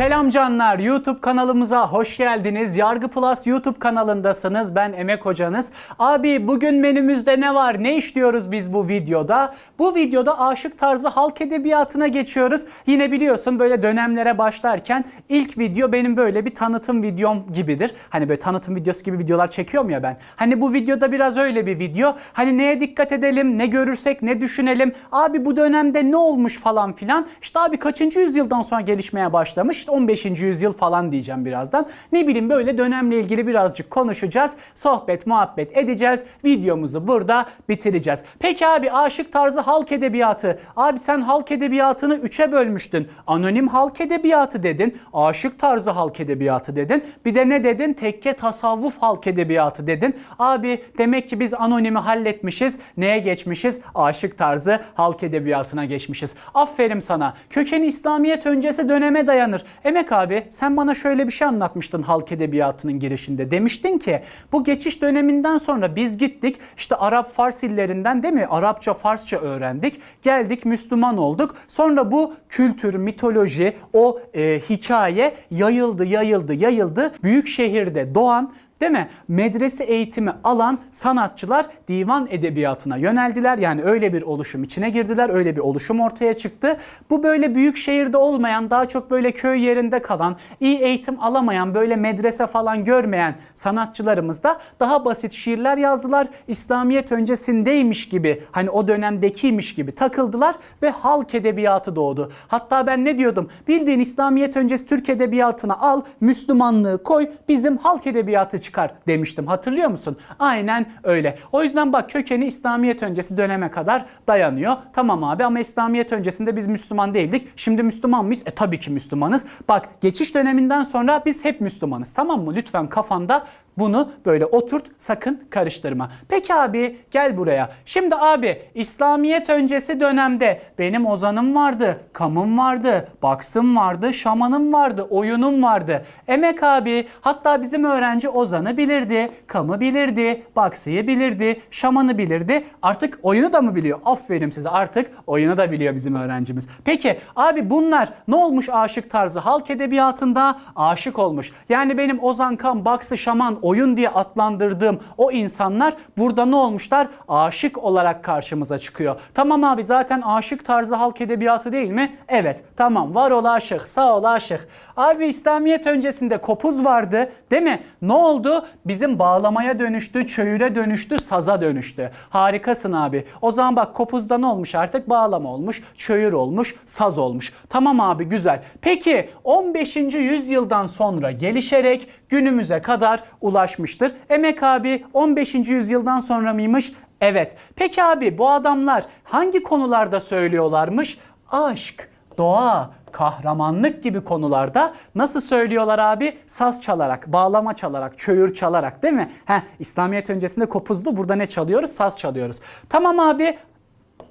Selam canlar, YouTube kanalımıza hoş geldiniz. Yargı Plus YouTube kanalındasınız. Ben Emek Hocanız. Abi bugün menümüzde ne var? Ne işliyoruz biz bu videoda? Bu videoda aşık tarzı halk edebiyatına geçiyoruz. Yine biliyorsun böyle dönemlere başlarken ilk video benim böyle bir tanıtım videom gibidir. Hani böyle tanıtım videosu gibi videolar çekiyorum ya ben. Hani bu videoda biraz öyle bir video. Hani neye dikkat edelim, ne görürsek, ne düşünelim. Abi bu dönemde ne olmuş falan filan. İşte abi kaçıncı yüzyıldan sonra gelişmeye başlamış? İşte 15. yüzyıl falan diyeceğim birazdan. Ne bileyim böyle dönemle ilgili birazcık konuşacağız. Sohbet, muhabbet edeceğiz. Videomuzu burada bitireceğiz. Peki abi aşık tarzı halk edebiyatı. Abi sen halk edebiyatını üçe bölmüştün. Anonim halk edebiyatı dedin. Aşık tarzı halk edebiyatı dedin. Bir de ne dedin? Tekke tasavvuf halk edebiyatı dedin. Abi demek ki biz anonimi halletmişiz. Neye geçmişiz? Aşık tarzı halk edebiyatına geçmişiz. Aferin sana. Kökeni İslamiyet öncesi döneme dayanır. Emek abi sen bana şöyle bir şey anlatmıştın halk edebiyatının girişinde. Demiştin ki bu geçiş döneminden sonra biz gittik işte Arap Fars illerinden değil mi? Arapça Farsça öğrendik. Geldik Müslüman olduk. Sonra bu kültür, mitoloji, o e, hikaye yayıldı, yayıldı, yayıldı. Büyük şehirde doğan Değil mi? Medrese eğitimi alan sanatçılar divan edebiyatına yöneldiler. Yani öyle bir oluşum içine girdiler. Öyle bir oluşum ortaya çıktı. Bu böyle büyük şehirde olmayan, daha çok böyle köy yerinde kalan, iyi eğitim alamayan, böyle medrese falan görmeyen sanatçılarımız da daha basit şiirler yazdılar. İslamiyet öncesindeymiş gibi, hani o dönemdekiymiş gibi takıldılar ve halk edebiyatı doğdu. Hatta ben ne diyordum? Bildiğin İslamiyet öncesi Türk edebiyatına al, Müslümanlığı koy, bizim halk edebiyatı çıkar demiştim. Hatırlıyor musun? Aynen öyle. O yüzden bak kökeni İslamiyet öncesi döneme kadar dayanıyor. Tamam abi ama İslamiyet öncesinde biz Müslüman değildik. Şimdi Müslüman mıyız? E tabii ki Müslümanız. Bak geçiş döneminden sonra biz hep Müslümanız. Tamam mı? Lütfen kafanda bunu böyle oturt sakın karıştırma. Peki abi gel buraya. Şimdi abi İslamiyet öncesi dönemde benim ozanım vardı, kamım vardı, baksım vardı, şamanım vardı, oyunum vardı. Emek abi hatta bizim öğrenci ozanı bilirdi, kamı bilirdi, baksıyı bilirdi, şamanı bilirdi. Artık oyunu da mı biliyor? Aferin size artık oyunu da biliyor bizim öğrencimiz. Peki abi bunlar ne olmuş aşık tarzı? Halk edebiyatında aşık olmuş. Yani benim ozan, kam, baksı, şaman, oyun diye adlandırdığım o insanlar burada ne olmuşlar? Aşık olarak karşımıza çıkıyor. Tamam abi zaten aşık tarzı halk edebiyatı değil mi? Evet tamam var ol aşık sağ ol aşık. Abi İslamiyet öncesinde kopuz vardı değil mi? Ne oldu? Bizim bağlamaya dönüştü, çöğüre dönüştü, saza dönüştü. Harikasın abi. O zaman bak kopuzda ne olmuş artık? Bağlama olmuş, çöğür olmuş, saz olmuş. Tamam abi güzel. Peki 15. yüzyıldan sonra gelişerek günümüze kadar ulaşmıştır. Emek abi 15. yüzyıldan sonra mıymış? Evet. Peki abi bu adamlar hangi konularda söylüyorlarmış? Aşk, doğa, kahramanlık gibi konularda nasıl söylüyorlar abi? Saz çalarak, bağlama çalarak, çöğür çalarak değil mi? Heh, İslamiyet öncesinde kopuzdu. Burada ne çalıyoruz? Saz çalıyoruz. Tamam abi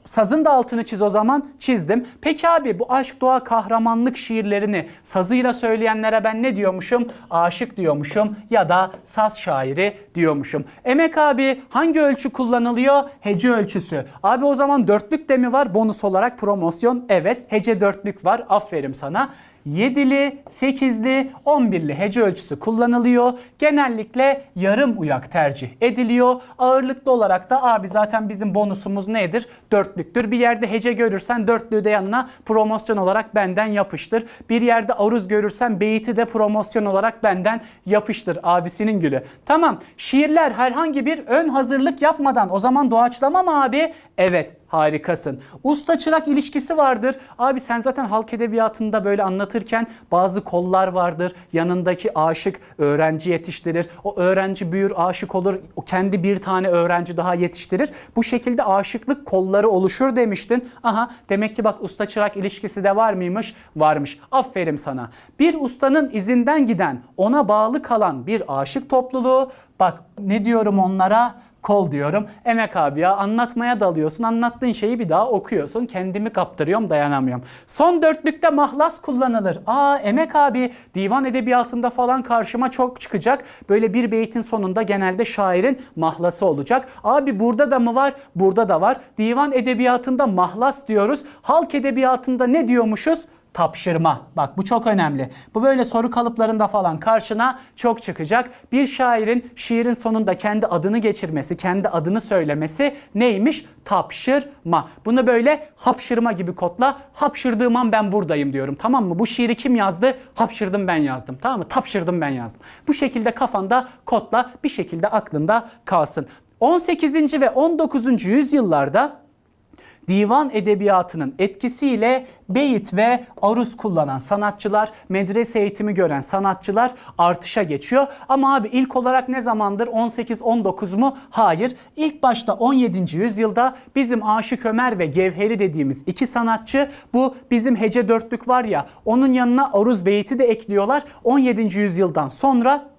Sazın da altını çiz o zaman çizdim. Peki abi bu aşk doğa kahramanlık şiirlerini sazıyla söyleyenlere ben ne diyormuşum? Aşık diyormuşum ya da saz şairi diyormuşum. Emek abi hangi ölçü kullanılıyor? Hece ölçüsü. Abi o zaman dörtlük de mi var bonus olarak promosyon? Evet hece dörtlük var aferin sana. 7'li, 8'li, 11'li hece ölçüsü kullanılıyor. Genellikle yarım uyak tercih ediliyor. Ağırlıklı olarak da abi zaten bizim bonusumuz nedir? Dörtlüktür. Bir yerde hece görürsen dörtlüğü de yanına promosyon olarak benden yapıştır. Bir yerde aruz görürsen beyti de promosyon olarak benden yapıştır. Abisinin gülü. Tamam. Şiirler herhangi bir ön hazırlık yapmadan o zaman doğaçlama mı abi? Evet harikasın. Usta çırak ilişkisi vardır. Abi sen zaten halk edebiyatında böyle anlatırken bazı kollar vardır. Yanındaki aşık öğrenci yetiştirir. O öğrenci büyür aşık olur. O kendi bir tane öğrenci daha yetiştirir. Bu şekilde aşıklık kolları oluşur demiştin. Aha demek ki bak usta çırak ilişkisi de var mıymış? Varmış. Aferin sana. Bir ustanın izinden giden, ona bağlı kalan bir aşık topluluğu. Bak ne diyorum onlara? Kol diyorum. Emek abi ya anlatmaya dalıyorsun. Anlattığın şeyi bir daha okuyorsun. Kendimi kaptırıyorum dayanamıyorum. Son dörtlükte mahlas kullanılır. Aa Emek abi divan edebiyatında falan karşıma çok çıkacak. Böyle bir beytin sonunda genelde şairin mahlası olacak. Abi burada da mı var? Burada da var. Divan edebiyatında mahlas diyoruz. Halk edebiyatında ne diyormuşuz? Tapşırma. Bak bu çok önemli. Bu böyle soru kalıplarında falan karşına çok çıkacak. Bir şairin şiirin sonunda kendi adını geçirmesi, kendi adını söylemesi neymiş? Tapşırma. Bunu böyle hapşırma gibi kodla. Hapşırdığım an ben buradayım diyorum. Tamam mı? Bu şiiri kim yazdı? Hapşırdım ben yazdım. Tamam mı? Tapşırdım ben yazdım. Bu şekilde kafanda kodla bir şekilde aklında kalsın. 18. ve 19. yüzyıllarda divan edebiyatının etkisiyle beyit ve aruz kullanan sanatçılar, medrese eğitimi gören sanatçılar artışa geçiyor. Ama abi ilk olarak ne zamandır? 18-19 mu? Hayır. İlk başta 17. yüzyılda bizim Aşık Ömer ve Gevheri dediğimiz iki sanatçı bu bizim hece dörtlük var ya onun yanına aruz beyti de ekliyorlar. 17. yüzyıldan sonra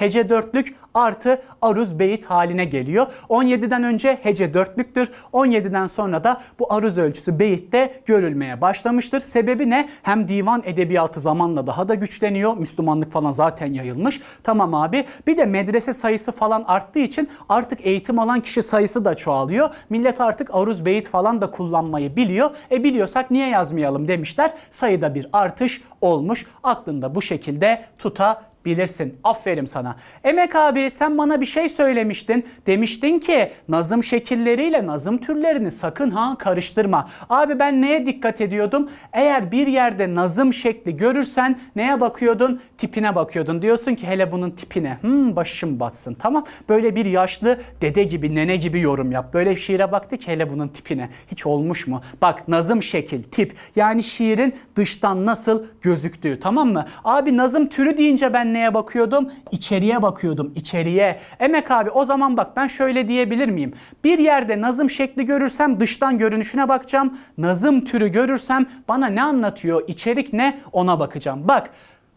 hece dörtlük artı aruz beyit haline geliyor. 17'den önce hece dörtlüktür. 17'den sonra da bu aruz ölçüsü beyitte görülmeye başlamıştır. Sebebi ne? Hem divan edebiyatı zamanla daha da güçleniyor. Müslümanlık falan zaten yayılmış. Tamam abi. Bir de medrese sayısı falan arttığı için artık eğitim alan kişi sayısı da çoğalıyor. Millet artık aruz beyit falan da kullanmayı biliyor. E biliyorsak niye yazmayalım demişler. Sayıda bir artış olmuş. Aklında bu şekilde tuta bilirsin. Aferin sana. Emek abi sen bana bir şey söylemiştin. Demiştin ki nazım şekilleriyle nazım türlerini sakın ha karıştırma. Abi ben neye dikkat ediyordum? Eğer bir yerde nazım şekli görürsen neye bakıyordun? Tipine bakıyordun. Diyorsun ki hele bunun tipine. Hmm başım batsın. Tamam. Böyle bir yaşlı dede gibi nene gibi yorum yap. Böyle şiire baktı ki hele bunun tipine. Hiç olmuş mu? Bak nazım şekil, tip. Yani şiirin dıştan nasıl gözüktüğü. Tamam mı? Abi nazım türü deyince ben neye bakıyordum? İçeriye bakıyordum, içeriye. Emek abi o zaman bak ben şöyle diyebilir miyim? Bir yerde nazım şekli görürsem dıştan görünüşüne bakacağım. Nazım türü görürsem bana ne anlatıyor, içerik ne ona bakacağım. Bak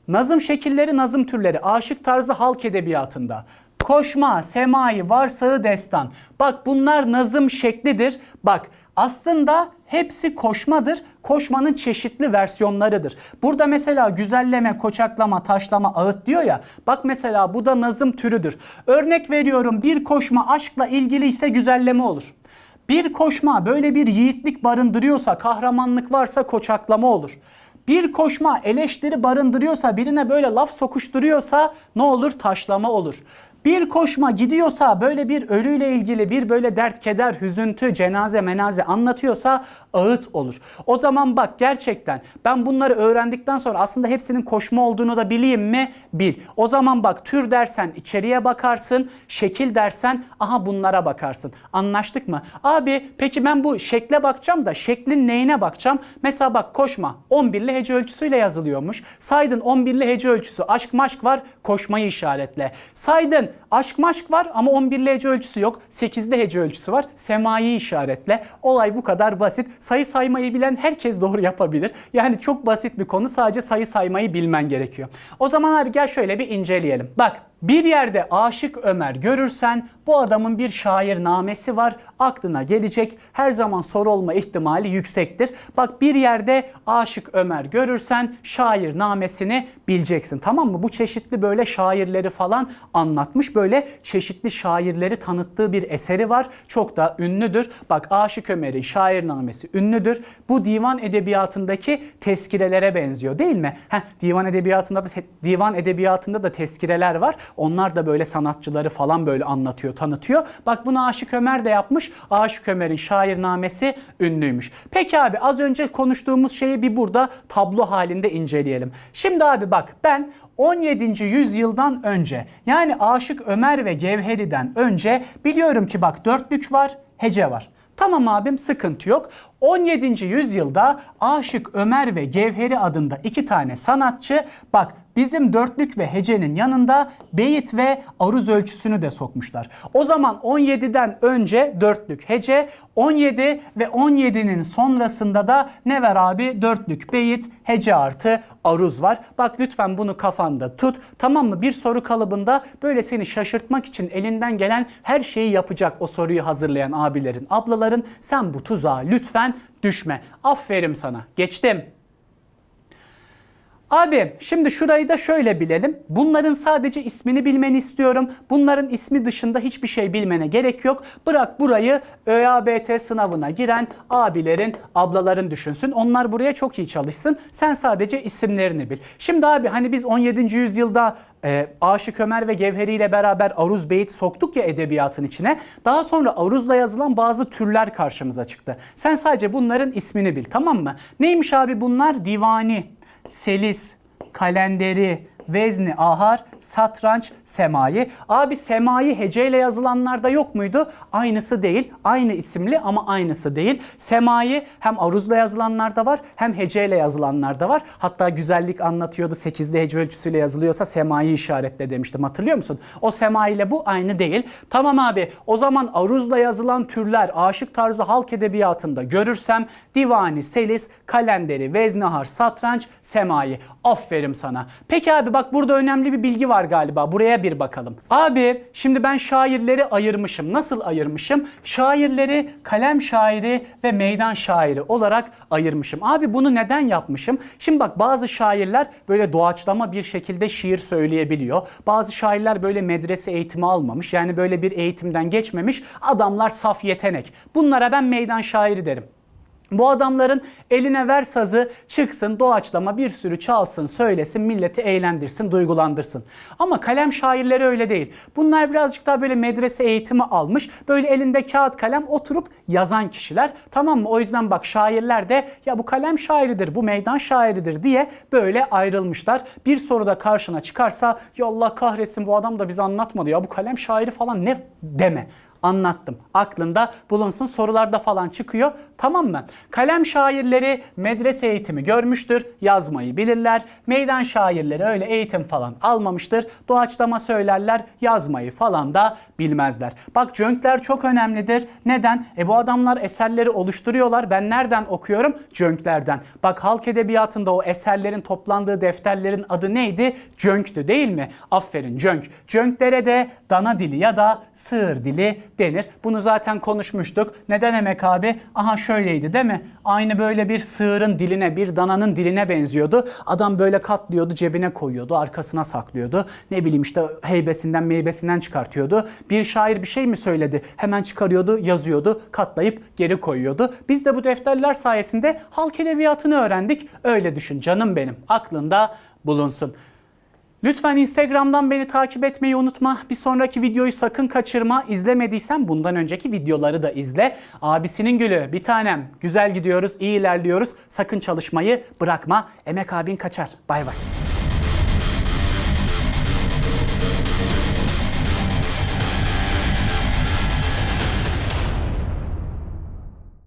nazım şekilleri, nazım türleri aşık tarzı halk edebiyatında. Koşma, semai, varsağı destan. Bak bunlar nazım şeklidir. Bak aslında hepsi koşmadır. Koşmanın çeşitli versiyonlarıdır. Burada mesela güzelleme, koçaklama, taşlama, ağıt diyor ya. Bak mesela bu da nazım türüdür. Örnek veriyorum bir koşma aşkla ilgili ise güzelleme olur. Bir koşma böyle bir yiğitlik barındırıyorsa, kahramanlık varsa koçaklama olur. Bir koşma eleştiri barındırıyorsa, birine böyle laf sokuşturuyorsa ne olur? Taşlama olur. Bir koşma gidiyorsa böyle bir ölüyle ilgili bir böyle dert, keder, hüzüntü, cenaze, menaze anlatıyorsa ağıt olur. O zaman bak gerçekten ben bunları öğrendikten sonra aslında hepsinin koşma olduğunu da bileyim mi? Bil. O zaman bak tür dersen içeriye bakarsın, şekil dersen aha bunlara bakarsın. Anlaştık mı? Abi peki ben bu şekle bakacağım da şeklin neyine bakacağım? Mesela bak koşma 11'li hece ölçüsüyle yazılıyormuş. Saydın 11'li hece ölçüsü aşk maşk var koşmayı işaretle. Saydın aşk maşk var ama 11'li hece ölçüsü yok. 8'li hece ölçüsü var. Semayı işaretle. Olay bu kadar basit. Sayı saymayı bilen herkes doğru yapabilir. Yani çok basit bir konu. Sadece sayı saymayı bilmen gerekiyor. O zaman abi gel şöyle bir inceleyelim. Bak bir yerde Aşık Ömer görürsen bu adamın bir şairnamesi var. Aklına gelecek. Her zaman soru olma ihtimali yüksektir. Bak bir yerde Aşık Ömer görürsen şairnamesini bileceksin. Tamam mı? Bu çeşitli böyle şairleri falan anlatmış. Böyle çeşitli şairleri tanıttığı bir eseri var. Çok da ünlüdür. Bak Aşık Ömer'in şairnamesi ünlüdür. Bu divan edebiyatındaki tezkirelere benziyor değil mi? Heh, divan edebiyatında da divan edebiyatında da tezkireler var. Onlar da böyle sanatçıları falan böyle anlatıyor, tanıtıyor. Bak bunu Aşık Ömer de yapmış. Aşık Ömer'in şairnamesi ünlüymüş. Peki abi az önce konuştuğumuz şeyi bir burada tablo halinde inceleyelim. Şimdi abi bak ben 17. yüzyıldan önce yani Aşık Ömer ve Gevheri'den önce biliyorum ki bak dörtlük var, hece var. Tamam abim sıkıntı yok. 17. yüzyılda Aşık Ömer ve Gevheri adında iki tane sanatçı bak bizim dörtlük ve hecenin yanında beyit ve aruz ölçüsünü de sokmuşlar. O zaman 17'den önce dörtlük hece 17 ve 17'nin sonrasında da ne var abi? Dörtlük beyit hece artı aruz var. Bak lütfen bunu kafanda tut. Tamam mı? Bir soru kalıbında böyle seni şaşırtmak için elinden gelen her şeyi yapacak o soruyu hazırlayan abilerin, ablaların. Sen bu tuzağa lütfen düşme. Aferin sana. Geçtim. Abi şimdi şurayı da şöyle bilelim. Bunların sadece ismini bilmeni istiyorum. Bunların ismi dışında hiçbir şey bilmene gerek yok. Bırak burayı ÖABT sınavına giren abilerin, ablaların düşünsün. Onlar buraya çok iyi çalışsın. Sen sadece isimlerini bil. Şimdi abi hani biz 17. yüzyılda e, Aşık Ömer ve Gevheri ile beraber Aruz Beyit soktuk ya edebiyatın içine. Daha sonra Aruz'la yazılan bazı türler karşımıza çıktı. Sen sadece bunların ismini bil tamam mı? Neymiş abi bunlar? Divani, selis, kalenderi, vezni, ahar, satranç, semayi. Abi semayi heceyle yazılanlarda yok muydu? Aynısı değil. Aynı isimli ama aynısı değil. Semayi hem aruzla yazılanlarda var hem heceyle yazılanlarda var. Hatta güzellik anlatıyordu. 8'li hece ölçüsüyle yazılıyorsa semayi işaretle demiştim. Hatırlıyor musun? O semayi ile bu aynı değil. Tamam abi o zaman aruzla yazılan türler aşık tarzı halk edebiyatında görürsem divani, selis, kalenderi, veznahar, satranç, semayi. Aferin sana. Peki abi bak burada önemli bir bilgi var galiba. Buraya bir bakalım. Abi şimdi ben şairleri ayırmışım. Nasıl ayırmışım? Şairleri kalem şairi ve meydan şairi olarak ayırmışım. Abi bunu neden yapmışım? Şimdi bak bazı şairler böyle doğaçlama bir şekilde şiir söyleyebiliyor. Bazı şairler böyle medrese eğitimi almamış. Yani böyle bir eğitimden geçmemiş. Adamlar saf yetenek. Bunlara ben meydan şairi derim. Bu adamların eline ver sazı çıksın doğaçlama bir sürü çalsın söylesin milleti eğlendirsin duygulandırsın. Ama kalem şairleri öyle değil. Bunlar birazcık daha böyle medrese eğitimi almış böyle elinde kağıt kalem oturup yazan kişiler tamam mı? O yüzden bak şairler de ya bu kalem şairidir bu meydan şairidir diye böyle ayrılmışlar. Bir soruda karşına çıkarsa ya Allah kahretsin bu adam da bize anlatmadı ya bu kalem şairi falan ne deme anlattım. Aklında bulunsun sorularda falan çıkıyor. Tamam mı? Kalem şairleri medrese eğitimi görmüştür. Yazmayı bilirler. Meydan şairleri öyle eğitim falan almamıştır. Doğaçlama söylerler. Yazmayı falan da bilmezler. Bak cönkler çok önemlidir. Neden? E bu adamlar eserleri oluşturuyorlar. Ben nereden okuyorum? Cönklerden. Bak halk edebiyatında o eserlerin toplandığı defterlerin adı neydi? Cönktü değil mi? Aferin cönk. Cönklere de dana dili ya da sığır dili denir. Bunu zaten konuşmuştuk. Neden emek abi? Aha şöyleydi değil mi? Aynı böyle bir sığırın diline, bir dananın diline benziyordu. Adam böyle katlıyordu, cebine koyuyordu, arkasına saklıyordu. Ne bileyim işte heybesinden, meybesinden çıkartıyordu. Bir şair bir şey mi söyledi? Hemen çıkarıyordu, yazıyordu, katlayıp geri koyuyordu. Biz de bu defterler sayesinde halk edebiyatını öğrendik. Öyle düşün canım benim. Aklında bulunsun. Lütfen Instagram'dan beni takip etmeyi unutma. Bir sonraki videoyu sakın kaçırma. İzlemediysen bundan önceki videoları da izle. Abisinin gülü bir tanem. Güzel gidiyoruz, iyi ilerliyoruz. Sakın çalışmayı bırakma. Emek abin kaçar. Bay bay.